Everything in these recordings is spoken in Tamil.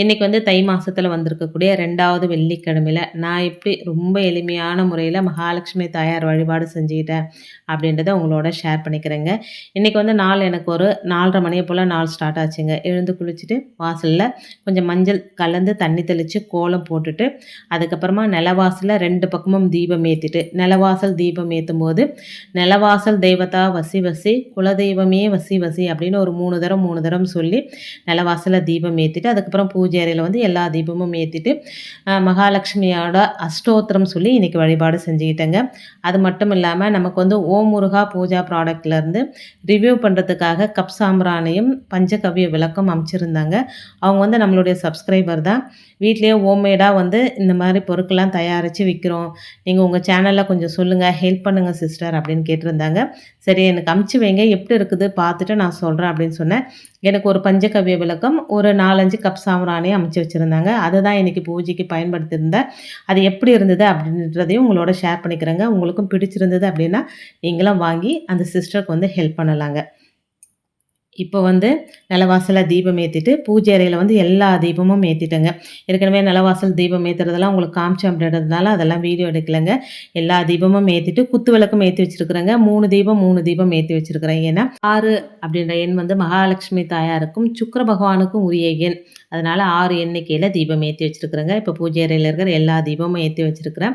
இன்றைக்கி வந்து தை மாதத்தில் வந்திருக்கக்கூடிய ரெண்டாவது வெள்ளிக்கிழமையில் நான் எப்படி ரொம்ப எளிமையான முறையில் மகாலட்சுமி தாயார் வழிபாடு செஞ்சுக்கிட்டேன் அப்படின்றத உங்களோட ஷேர் பண்ணிக்கிறேங்க. இன்றைக்கி வந்து நாள் எனக்கு ஒரு நாலரை மணியை போல் நாள் ஸ்டார்ட் ஆச்சுங்க. எழுந்து குளிச்சுட்டு வாசலில் கொஞ்சம் மஞ்சள் கலந்து தண்ணி தெளித்து கோலம் போட்டுட்டு அதுக்கப்புறமா நிலவாசலில் ரெண்டு பக்கமும் தீபம் ஏற்றிட்டு நிலவாசல் தீபம் ஏற்றும் போது நிலவாசல் தெய்வத்தா வசி வசி குலதெய்வமே வசி வசி அப்படின்னு ஒரு மூணு தரம் மூணு தரம் சொல்லி நிலவாசலில் தீபம் ஏற்றிட்டு அதுக்கப்புறம் பூஜை அறையில் வந்து எல்லா தீபமும் ஏற்றிட்டு மகாலட்சுமியோட அஷ்டோத்திரம் சொல்லி இன்றைக்கி வழிபாடு செஞ்சுக்கிட்டேங்க. அது மட்டும் இல்லாமல் நமக்கு வந்து ஓம் முருகா பூஜா ப்ராடக்ட்லேருந்து ரிவ்யூ பண்ணுறதுக்காக கப் சாம்பிரானையும் பஞ்சகவிய விளக்கம் அமைச்சிருந்தாங்க. அவங்க வந்து நம்மளுடைய சப்ஸ்கிரைபர் தான். வீட்லேயே ஹோம்மேடாக வந்து இந்த மாதிரி பொருட்கள்லாம் தயாரித்து விற்கிறோம் நீங்கள் உங்கள் சேனலில் கொஞ்சம் சொல்லுங்கள் ஹெல்ப் பண்ணுங்கள் சிஸ்டர் அப்படின்னு கேட்டிருந்தாங்க. சரி எனக்கு அமுச்சு வைங்க எப்படி இருக்குது? பார்த்துட்டு நான் சொல்கிறேன் அப்படின்னு சொன்னேன். எனக்கு ஒரு பஞ்சகவிய விளக்கம் ஒரு நாலஞ்சு கப் சாம்பிராணி அமைச்சு வச்சுருந்தாங்க. அதை தான் இன்றைக்கி பூஜைக்கு பயன்படுத்தியிருந்தேன் அது எப்படி இருந்தது அப்படின்றதையும் உங்களோட ஷேர் பண்ணிக்கிறேங்க. உங்களுக்கும் பிடிச்சிருந்தது அப்படின்னா நீங்களும் வாங்கி அந்த சிஸ்டருக்கு வந்து ஹெல்ப் பண்ணலாங்க. இப்போ வந்து நிலவாசலில் தீபம் ஏற்றிட்டு பூஜை அறையில் வந்து எல்லா தீபமும் ஏற்றிட்டேங்க ஏற்கனவே நிலவாசல் தீபம் ஏற்றுறதெல்லாம் உங்களுக்கு காமிச்சேன் அப்படின்றதுனால அதெல்லாம் வீடியோ எடுக்கலைங்க. எல்லா தீபமும் ஏற்றிட்டு குத்து விளக்கும் ஏற்றி வச்சுருக்குறேங்க. மூணு தீபம் மூணு தீபம் ஏற்றி வச்சுருக்குறேன். ஏன்னா ஆறு அப்படின்ற எண் வந்து மகாலட்சுமி தாயாருக்கும் சுக்கர பகவானுக்கும் உரிய எண். அதனால் ஆறு எண்ணிக்கையில் தீபம் ஏற்றி வச்சுருக்குறேங்க. இப்போ பூஜை அறையில் இருக்கிற எல்லா தீபமும் ஏற்றி வச்சுருக்கிறேன்.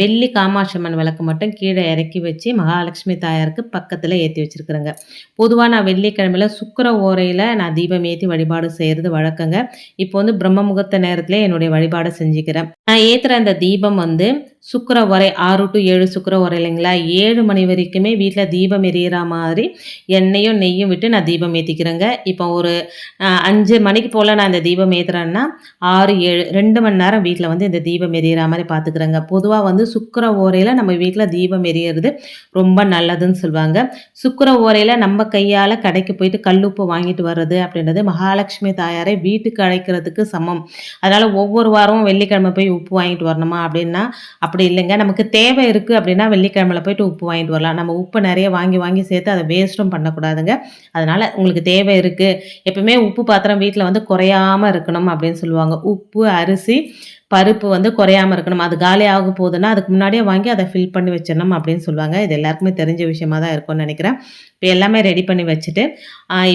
வெள்ளி காமாட்சம்மன் விளக்கு மட்டும் கீழே இறக்கி வச்சு மகாலட்சுமி தாயாருக்கு பக்கத்தில் ஏற்றி வச்சுருக்குறேங்க. பொதுவாக நான் வெள்ளிக்கிழமையில் சுக்கர ஓரையில் நான் தீபம் ஏற்றி வழிபாடு செய்கிறது வழக்கங்க. இப்போ வந்து பிரம்ம முகூர்த்த நேரத்தில் என்னுடைய வழிபாடு செஞ்சுக்கிறேன். நான் ஏற்றுற அந்த தீபம் வந்து சுக்கரவரை ஆறு டு ஏழு சுக்கரவரை இல்லைங்களா? ஏழு மணி வரைக்குமே வீட்டில் தீபம் எரியிற மாதிரி எண்ணெயும் நெய்யும் விட்டு நான் தீபம் ஏற்றிக்கிறேங்க இப்போ ஒரு அஞ்சு மணிக்கு போல் நான் இந்த தீபம் ஏற்றுறேன்னா ஆறு ஏழு ரெண்டு மணி நேரம் வீட்டில் வந்து இந்த தீபம் எரியிற மாதிரி பார்த்துக்கிறேங்க பொதுவாக வந்து சுக்கர ஓரையில் நம்ம வீட்டில் தீபம் எரியறது ரொம்ப நல்லதுன்னு சொல்லுவாங்க சுக்கர ஓரையில் நம்ம கையால் கடைக்கு போயிட்டு கல்லுப்பு வாங்கிட்டு வர்றது அப்படின்றது மகாலட்சுமி தாயாரை வீட்டுக்கு அழைக்கிறதுக்கு சமம். அதனால் ஒவ்வொரு வாரமும் வெள்ளிக்கிழமை போய் உப்பு வாங்கிட்டு வரணுமா அப்படின்னா அப்படி இல்லைங்க. நமக்கு தேவை இருக்குது அப்படின்னா வெள்ளிக்கிழமையில் போயிட்டு உப்பு வாங்கிட்டு வரலாம். நம்ம உப்பு நிறைய வாங்கி வாங்கி சேர்த்து அதை வேஸ்ட்டும் பண்ணக்கூடாதுங்க. அதனால் உங்களுக்கு தேவை இருக்குது எப்பவுமே உப்பு பாத்திரம் வீட்டில் வந்து குறையாமல் இருக்கணும் அப்படின்னு சொல்லுவாங்க. உப்பு அரிசி பருப்பு வந்து குறையாமல் இருக்கணும். அது காலி ஆக போகுதுன்னா அதுக்கு முன்னாடியே வாங்கி அதை ஃபில் பண்ணி வச்சிடணும் அப்படின்னு சொல்லுவாங்க. இது எல்லாருக்குமே தெரிஞ்ச விஷயமா தான் இருக்கும்னு நினைக்கிறேன். இப்போ எல்லாமே ரெடி பண்ணி வச்சுட்டு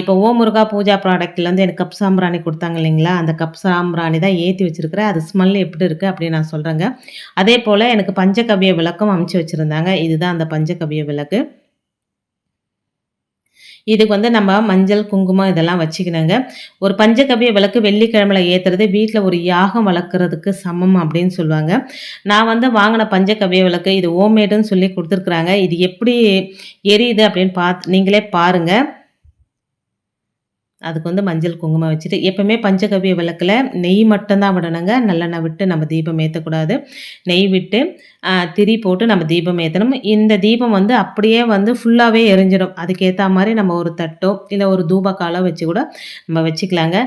இப்போ ஓ முருகா பூஜா ப்ராடக்ட்லேருந்து எனக்கு கப் சாம்பிராணி கொடுத்தாங்க இல்லைங்களா? அந்த கப் சாம்பிராணி தான் ஏற்றி வச்சுருக்கிறேன். அது ஸ்மெல் எப்படி இருக்குது அப்படின்னு நான் சொல்கிறேங்க அதே போல் எனக்கு பஞ்சகவிய விளக்கம் அமுச்சு வச்சுருந்தாங்க. இதுதான் அந்த பஞ்சகவிய விளக்கு. இதுக்கு வந்து நம்ம மஞ்சள் குங்குமம் இதெல்லாம் வச்சுக்கணுங்க. ஒரு பஞ்சகவிய விளக்கு வெள்ளிக்கிழமையில் ஏற்றுறது வீட்டில் ஒரு யாகம் வளர்க்குறதுக்கு சமம் அப்படின்னு சொல்லுவாங்க. நான் வந்து வாங்கின பஞ்சகவிய விளக்கு இது ஓமேடுன்னு சொல்லி கொடுத்துருக்குறாங்க. இது எப்படி எரியுது அப்படின்னு பார்த்து நீங்களே பாருங்கள் அதுக்கு வந்து மஞ்சள் குங்குமம் வச்சுட்டு எப்போவுமே பஞ்சகவிய விளக்கில் நெய் மட்டும்தான் விடணுங்க. நல்லெண்ணெய் விட்டு நம்ம தீபம் ஏற்றக்கூடாது நெய் விட்டு திரி போட்டு நம்ம தீபம் ஏற்றணும் இந்த தீபம் வந்து அப்படியே வந்து ஃபுல்லாகவே எரிஞ்சிடும். அதுக்கேற்ற மாதிரி நம்ம ஒரு தட்டோ இல்லை ஒரு தூபக்காலோ வச்சு கூட நம்ம வச்சுக்கலாங்க.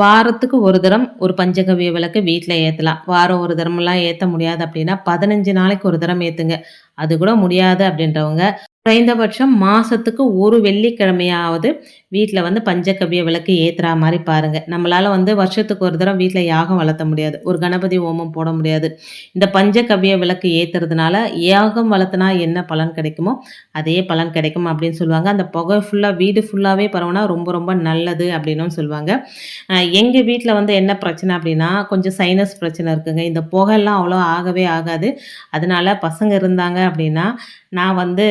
வாரத்துக்கு ஒரு தரம் ஒரு பஞ்சகவிய விளக்கு வீட்டில் ஏற்றலாம் வாரம் ஒரு தரமெல்லாம் ஏற்ற முடியாது அப்படின்னா பதினஞ்சு நாளைக்கு ஒரு தரம் ஏற்றுங்க அது கூட முடியாது அப்படின்றவங்க. குறைந்தபட்சம் மாதத்துக்கு ஒரு வெள்ளிக்கிழமையாவது வீட்டில் வந்து பஞ்சக்கவிய விளக்கு ஏற்றுற மாதிரி பாருங்கள் நம்மளால் வந்து வருஷத்துக்கு ஒரு தடவை வீட்டில் யாகம் வளர்த்த முடியாது. ஒரு கணபதி ஓமம் போட முடியாது. இந்த பஞ்சக்கவிய விளக்கு ஏற்றுறதுனால யாகம் வளர்த்துனா என்ன பலன் கிடைக்குமோ அதே பலன் கிடைக்கும் அப்படின்னு சொல்லுவாங்க. அந்த புகை ஃபுல்லாக வீடு ஃபுல்லாகவே பரவுனா ரொம்ப ரொம்ப நல்லது அப்படின்னும் சொல்லுவாங்க. எங்கள் வீட்டில் வந்து என்ன பிரச்சனை அப்படின்னா கொஞ்சம் சைனஸ் பிரச்சனை இருக்குங்க. இந்த புகைலாம் அவ்வளோ ஆகவே ஆகாது. அதனால பசங்க இருந்தாங்க அப்படின்னா நான் வந்து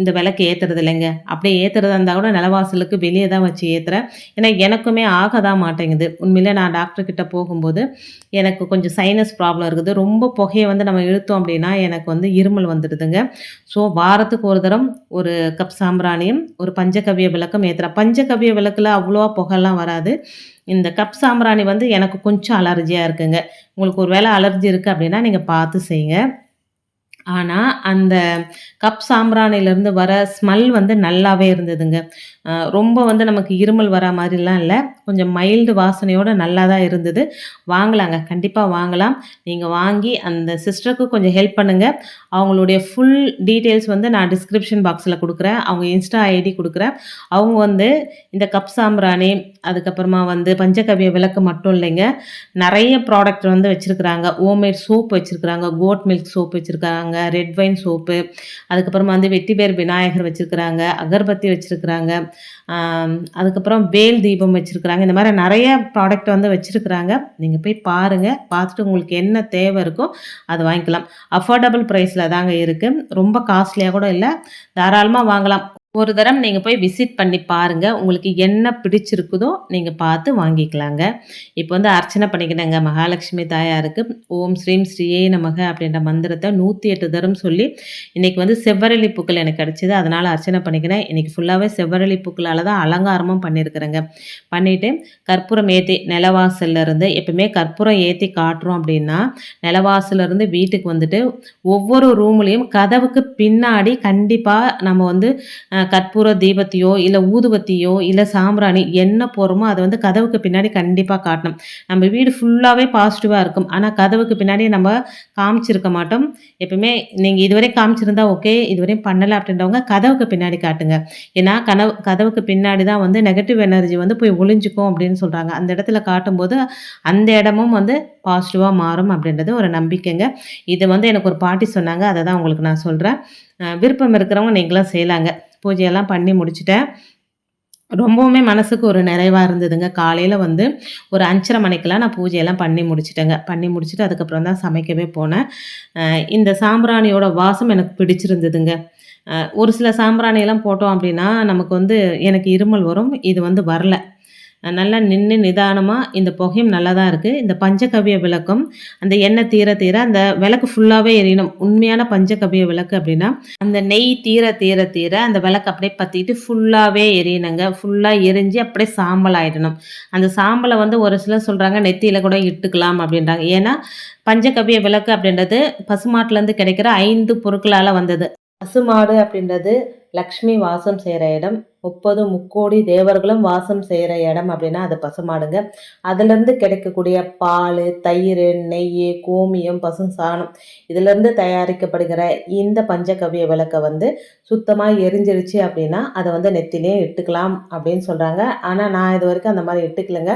இந்த விளக்கு ஏற்றுறது இல்லைங்க. அப்படியே ஏற்றுறதா இருந்தால் கூட நிலவாசலுக்கு வெளியே தான் வச்சு ஏற்றுறேன் ஏன்னா எனக்குமே ஆக தான் மாட்டேங்குது. உண்மையிலே நான் டாக்டர்கிட்ட போகும்போது எனக்கு கொஞ்சம் சைனஸ் ப்ராப்ளம் இருக்குது. ரொம்ப புகையை வந்து நம்ம இழுத்தோம் அப்படின்னா எனக்கு வந்து இருமல் வந்துடுதுங்க. ஸோ வாரத்துக்கு ஒரு தரம் ஒரு கப் சாம்பிராணியும் ஒரு பஞ்சகவிய விளக்கம் ஏற்றுறேன் பஞ்சகவிய விளக்கில் அவ்வளோவா புகைலாம் வராது. இந்த கப் சாம்பிராணி வந்து எனக்கு கொஞ்சம் அலர்ஜியாக இருக்குங்க. உங்களுக்கு ஒரு வேளை அலர்ஜி இருக்குது அப்படின்னா நீங்கள் பார்த்து செய்யுங்க. ஆனால் அந்த கப் சாம்பிராணியிலேருந்து வர ஸ்மெல் வந்து நல்லாவே இருந்ததுங்க. ரொம்ப வந்து நமக்கு இருமல் வரா மாதிரிலாம் இல்லை கொஞ்சம் மைல்டு வாசனையோடு நல்லா தான் இருந்தது. வாங்கலாங்க. கண்டிப்பாக வாங்கலாம். நீங்கள் வாங்கி அந்த சிஸ்டருக்கு கொஞ்சம் ஹெல்ப் பண்ணுங்கள் அவங்களுடைய ஃபுல் டீட்டெயில்ஸ் வந்து நான் டிஸ்கிரிப்ஷன் பாக்ஸில் கொடுக்குறேன் அவங்க இன்ஸ்டா ஐடி கொடுக்குறேன் அவங்க வந்து இந்த கப் சாம்பிராணி, அதுக்கப்புறமா வந்து பஞ்சகவ்ய விளக்கு மட்டும் இல்லைங்க. நிறைய ப்ராடக்ட் வந்து வச்சுருக்குறாங்க ஓமேட் சோப் வச்சுருக்குறாங்க கோட் மில்க் சோப் வச்சுருக்காங்க ரெட் வைன் சோப்பு, அதுக்கப்புறமா வந்து வெட்டி பேர் விநாயகர் வச்சுருக்குறாங்க அகர்பத்தி வச்சுருக்குறாங்க அதுக்கப்புறம் வேல் தீபம் வச்சுருக்குறாங்க இந்த மாதிரி நிறைய ப்ராடக்ட் வந்து வச்சுருக்குறாங்க நீங்கள் போய் பாருங்கள் பார்த்துட்டு உங்களுக்கு என்ன தேவை இருக்கோ, அது வாங்கிக்கலாம். அஃபோர்டபுள் ப்ரைஸில் தாங்க இருக்குது ரொம்ப காஸ்ட்லியாக கூட இல்லை தாராளமாக வாங்கலாம். ஒரு தரம் நீங்கள் போய் விசிட் பண்ணி பாருங்கள் உங்களுக்கு என்ன பிடிச்சிருக்குதோ, நீங்கள் பார்த்து வாங்கிக்கலாங்க. இப்போ வந்து அர்ச்சனை பண்ணிக்கிறேங்க மகாலட்சுமி தாயாருக்கு. ஓம் ஸ்ரீம் ஸ்ரீயே நமக அப்படின்ற மந்திரத்தை நூற்றி எட்டு தரம் சொல்லி, இன்றைக்கி வந்து செவ்வரளி பூக்கள் எனக்கு கிடச்சிது அதனால் அர்ச்சனை பண்ணிக்கினேன். இன்றைக்கி ஃபுல்லாகவே செவ்வரளி பூக்களால் தான் அலங்காரமும் பண்ணியிருக்கிறேங்க. பண்ணிவிட்டு கற்பூரம் ஏற்றி நிலவாசல்லேருந்து எப்போவுமே எப்பவுமே கற்பூரம் ஏற்றி காட்டுறோம் அப்படின்னா, நிலவாசல்ல இருந்து வீட்டுக்கு வந்துட்டு ஒவ்வொரு ரூம்லேயும் கதவுக்கு பின்னாடி கண்டிப்பாக நம்ம வந்து கற்பூர தீபத்தையோ, இல்லை ஊதுபத்தியோ, இல்லை சாம்பிராணி என்ன போகிறோமோ அதை வந்து கதவுக்கு பின்னாடி கண்டிப்பாக காட்டணும். நம்ம வீடு ஃபுல்லாகவே பாசிட்டிவாக இருக்கும். ஆனால் கதவுக்கு பின்னாடி நம்ம காமிச்சிருக்க மாட்டோம். எப்பவுமே நீங்கள் இதுவரை காமிச்சிருந்தா ஓகே. இதுவரையும் பண்ணலை அப்படின்றவங்க கதவுக்கு பின்னாடி காட்டுங்க. ஏன்னா கனவு கதவுக்கு பின்னாடி தான் வந்து நெகட்டிவ் எனர்ஜி வந்து போய் ஒளிஞ்சுக்கும் அப்படின்னு சொல்கிறாங்க அந்த இடத்துல காட்டும்போது அந்த இடமும் வந்து பாசிட்டிவாக மாறும் அப்படின்றது ஒரு நம்பிக்கைங்க. இது வந்து எனக்கு ஒரு பாட்டி சொன்னாங்க. அதை தான் உங்களுக்கு நான் சொல்கிறேன் விருப்பம் இருக்கிறவங்க நீங்களும் செய்யலாங்க. பூஜையெல்லாம் பண்ணி முடிச்சுட்டேன். ரொம்பவுமே மனசுக்கு ஒரு நிறைவாக இருந்ததுங்க. காலையில் வந்து ஒரு 5:30 மணிக்கெல்லாம் நான் பூஜையெல்லாம் பண்ணி முடிச்சிட்டேங்க பண்ணி முடிச்சுட்டு அதுக்கப்புறம் தான் சமைக்கவே போனேன். இந்த சாம்பிராணியோட வாசம் எனக்கு பிடிச்சிருந்ததுங்க. ஒரு சில சாம்பிராணியெல்லாம் போட்டோம் அப்படின்னா, நமக்கு வந்து எனக்கு இருமல் வரும். இது வந்து வரல. நல்லா நின்று நிதானமாக இந்த புகையும் நல்லா தான் இருக்குது இந்த பஞ்சகவ்ய விளக்கும், அந்த எண்ணெய் தீர தீர அந்த விளக்கு ஃபுல்லாகவே எரியணும். உண்மையான பஞ்சகவ்ய விளக்கு அப்படின்னா, அந்த நெய் தீர தீர தீர அந்த விளக்கு அப்படியே பற்றிட்டு ஃபுல்லாகவே எரியணுங்க. ஃபுல்லாக எரிஞ்சு அப்படியே சாம்பல் ஆயிடணும். அந்த சாம்பலை வந்து ஒரு சிலர் சொல்கிறாங்க நெத்தியில் கூட இட்டுக்கலாம் அப்படின்றாங்க. ஏன்னா, பஞ்சகவ்ய விளக்கு அப்படின்றது பசுமாட்டிலேருந்து கிடைக்கிற ஐந்து பொருட்களால் வந்தது. பசுமாடு அப்படின்றது லக்ஷ்மி வாசம் செய்கிற இடம். 30 முக்கோடி தேவர்களும் வாசம் செய்கிற இடம் அப்படின்னா, அது பசுமாடுங்க. அதுலேருந்து கிடைக்கக்கூடிய பால் தயிர் நெய் கோமியம், பசும் சாணம் இதிலேருந்து தயாரிக்கப்படுகிற இந்த பஞ்சகவ்ய விளக்கை வந்து சுத்தமாக எரிஞ்சிருச்சு அப்படின்னா, அதை வந்து நெத்தியிலயே இட்டுக்கலாம் அப்படின்னு சொல்கிறாங்க ஆனால் நான் இது வரைக்கும் அந்த மாதிரி இட்டுக்கலைங்க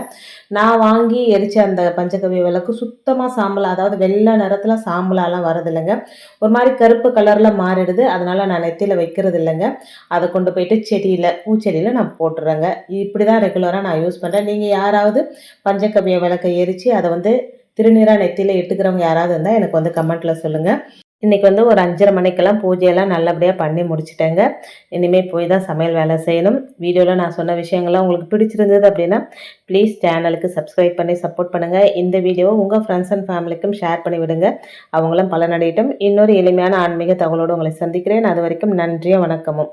நான் வாங்கி எரிச்ச அந்த பஞ்சகவ்ய விளக்கு சுத்தமாக சாம்பல் அதாவது வெள்ளை நிறத்தில் சாம்பலாலாம் வரதில்லைங்க ஒரு மாதிரி கருப்பு கலரில் மாறிடுது. அதனால் நான் நெத்தியில் வைக்கிறது இல்லைங்க அதை கொண்டு போயிட்டு செடியில் பூச்செடியில் நான் போட்டுறேங்க இப்படி தான் ரெகுலராக நான் யூஸ் பண்ணுறேன் நீங்கள் யாராவது பஞ்சக்கவிய விளக்கை எரித்து அதை வந்து திருநீரா நெத்தியில் இட்டுக்கிறவங்க யாராவது இருந்தால் எனக்கு வந்து கமெண்ட்டில் சொல்லுங்கள் இன்றைக்கி வந்து ஒரு 5:30 மணிக்கெல்லாம் பூஜையெல்லாம் நல்லபடியாக பண்ணி முடிச்சிட்டேங்க இனிமேல் போய் தான் சமையல் வேலை செய்யணும். வீடியோவில் நான் சொன்ன விஷயங்கள்லாம் உங்களுக்கு பிடிச்சிருந்தது அப்படின்னா, ப்ளீஸ் சேனலுக்கு சப்ஸ்கிரைப் பண்ணி சப்போர்ட் பண்ணுங்கள் இந்த வீடியோவை உங்கள் ஃப்ரெண்ட்ஸ் அண்ட் ஃபேமிலிக்கும் ஷேர் பண்ணி விடுங்க. அவங்களும் பலனடையட்டும். இன்னொரு எளிமையான ஆன்மீக தகவலோடு உங்களை சந்திக்கிறேன். அது வரைக்கும் நன்றியும், வணக்கமும்.